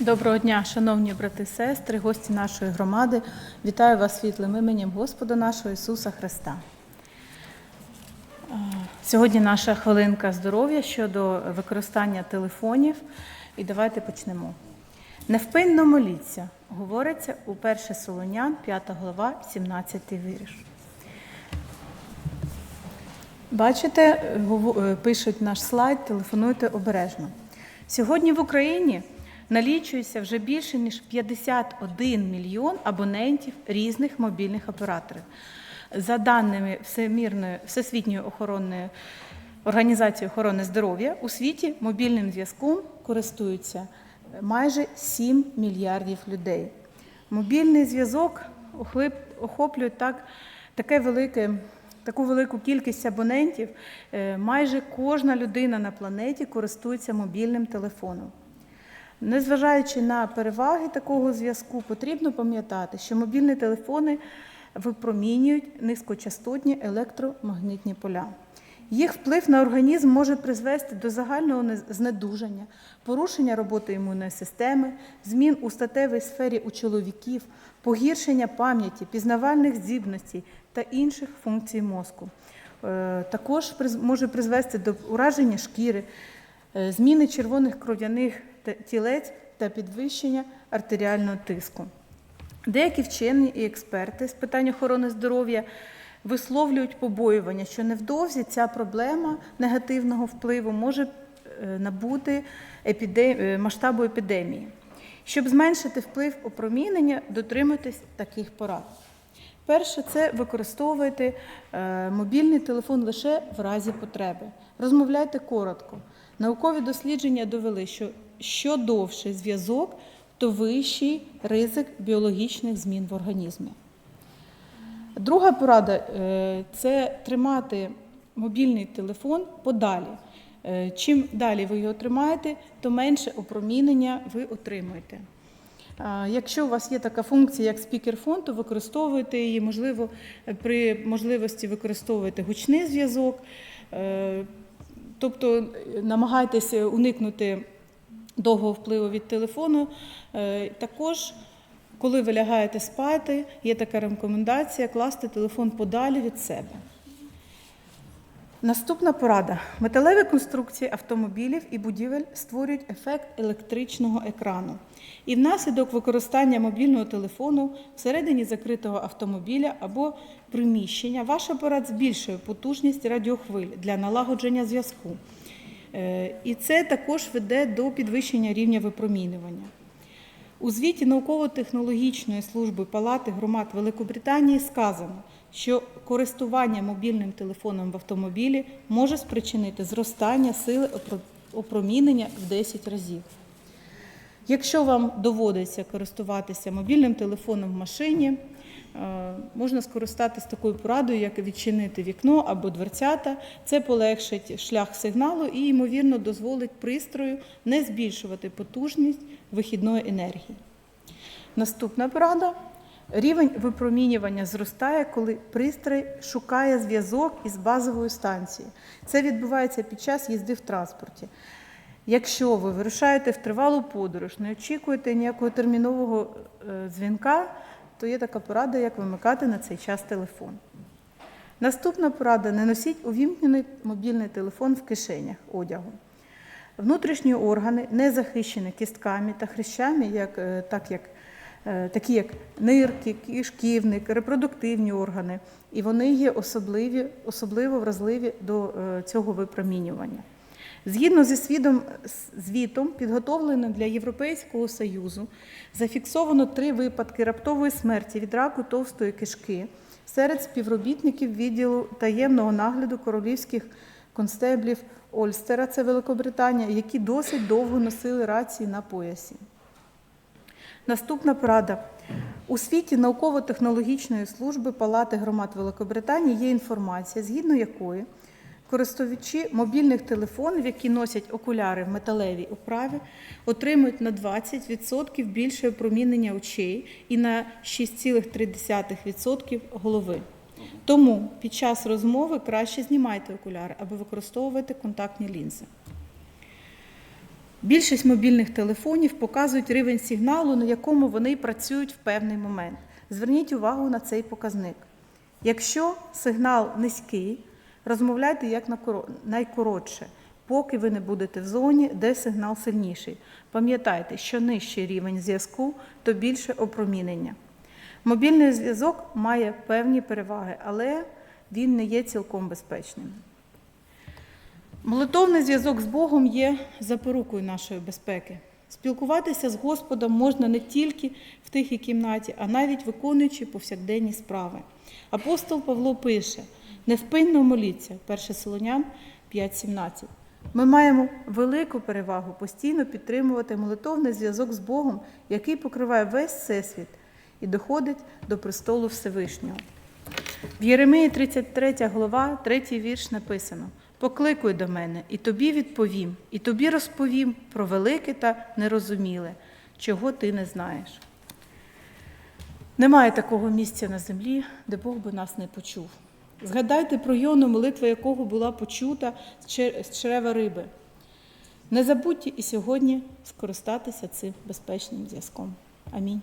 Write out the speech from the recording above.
Доброго дня, шановні брати і сестри, гості нашої громади. Вітаю вас світлим іменем Господа нашого Ісуса Христа. Сьогодні наша хвилинка здоров'я щодо використання телефонів. І давайте почнемо. Невпинно моліться, говориться у 1 Солонян, 5 глава, 17 вірш. Бачите, е, пишуть наш слайд, телефонуйте обережно. Сьогодні в Україні налічується вже більше ніж 51 мільйон абонентів різних мобільних операторів. За даними Всемірної Всесвітньої охоронної організації охорони здоров'я, у світі мобільним зв'язком користуються майже 7 мільярдів людей. Мобільний зв'язок охоплює так, таке велике таку велику кількість абонентів, е, майже кожна людина на планеті користується мобільним телефоном. Незважаючи на переваги такого зв'язку, потрібно пам'ятати, що мобільні телефони випромінюють низькочастотні електромагнітні поля. Їх вплив на організм може призвести до загального не- знедужання, порушення роботи імунної системи, змін у статевій сфері у чоловіків, погіршення пам'яті, пізнавальних здібностей та інших функцій мозку. Е, Також може призвести до ураження шкіри, е, зміни червоних кров'яних тілець та підвищення артеріального тиску. Деякі вчені і експерти з питань охорони здоров'я висловлюють побоювання, що невдовзі ця проблема негативного впливу може е, набути е, масштабу епідемії. Щоб зменшити вплив опромінення, дотримуйтесь таких порад. Перше, це використовуйте е, мобільний телефон лише в разі потреби. Розмовляйте коротко. Наукові дослідження довели, що що довший зв'язок, то вищий ризик біологічних змін в організмі. Друга порада е, це тримати мобільний телефон подалі. Е, Чим далі ви його тримаєте, то менше опромінення ви отримуєте. Якщо у вас є така функція, як спікерфон, то використовуйте її, можливо, при можливості використовуйте гучний зв'язок, Е, тобто е, намагайтеся уникнути довгого впливу від телефону. Е, Також, коли ви лягаєте спати, є така рекомендація класти телефон подалі від себе. Наступна порада. Металеві конструкції автомобілів і будівель створюють ефект електричного екрану. І внаслідок використання мобільного телефону всередині закритого автомобіля або приміщення ваш апарат збільшує потужність радіохвиль для налагодження зв'язку. Е, І це також веде до підвищення рівня випромінювання. У звіті науково-технологічної служби Палати громад Великобританії сказано, що користування мобільним телефоном в автомобілі може спричинити зростання сили опромінення в 10 разів. Якщо вам доводиться користуватися мобільним телефоном в машині, е, можна скористатися такою порадою, як відчинити вікно або дверцята. Це полегшить шлях сигналу і, ймовірно, дозволить пристрою не збільшувати потужність вихідної енергії. Наступна порада. Рівень випромінювання зростає, коли пристрій шукає зв'язок із базовою станцією. Це відбувається під час їзди в транспорті. Якщо ви вирушаєте в тривалу подорож, не очікуєте ніякого термінового е, дзвінка, то є така порада, як вимикати на цей час телефон. Наступна порада не носіть увімкнений мобільний телефон в кишенях одягу. Внутрішні органи не захищені кістками та хрящами, як, е, так як, е, такі як нирки, кишківник, репродуктивні органи, і вони є особливі, особливо вразливі до е, цього випромінювання. Згідно зі свідом, звітом, підготовленим для Європейського Союзу, зафіксовано три випадки раптової смерті від раку товстої кишки серед співробітників відділу таємного нагляду королівських констеблів Ольстера, це Великобританія, які досить довго носили рації на поясі. Наступна порада. У світі науково-технологічної служби Палати громад Великобританії є інформація, згідно якої користувачі мобільних телефонів, які носять окуляри в металевій оправі, отримують на 20% більше опромінення очей і на 6,3% голови. Тому під час розмови краще знімайте окуляри або використовуйте контактні лінзи. Більшість мобільних телефонів показують рівень сигналу, на якому вони працюють в певний момент. Зверніть увагу на цей показник. Якщо сигнал низький, розмовляйте як найкоротше, поки ви не будете в зоні, де сигнал сильніший. Пам'ятайте, що нижчий рівень зв'язку, то більше опромінення. Мобільний зв'язок має певні переваги, але він не є цілком безпечним. Молитовний зв'язок з Богом є запорукою нашої безпеки. Спілкуватися з Господом можна не тільки в тихій кімнаті, а навіть виконуючи повсякденні справи. Апостол Павло пише: невпинно моліться, 1 Солонян 5.17. Ми маємо велику перевагу постійно підтримувати молитовний зв'язок з Богом, який покриває весь всесвіт і доходить до престолу Всевишнього. В Єремії 33 глава, 3 вірш написано: Покликуй до мене, і тобі відповім, і тобі розповім про велике та нерозуміле, чого ти не знаєш. Немає такого місця на землі, де Бог би нас не почув. Згадайте про Йону, молитва якого була почута з черева риби. Не забудьте і сьогодні скористатися цим безпечним зв'язком. Амінь.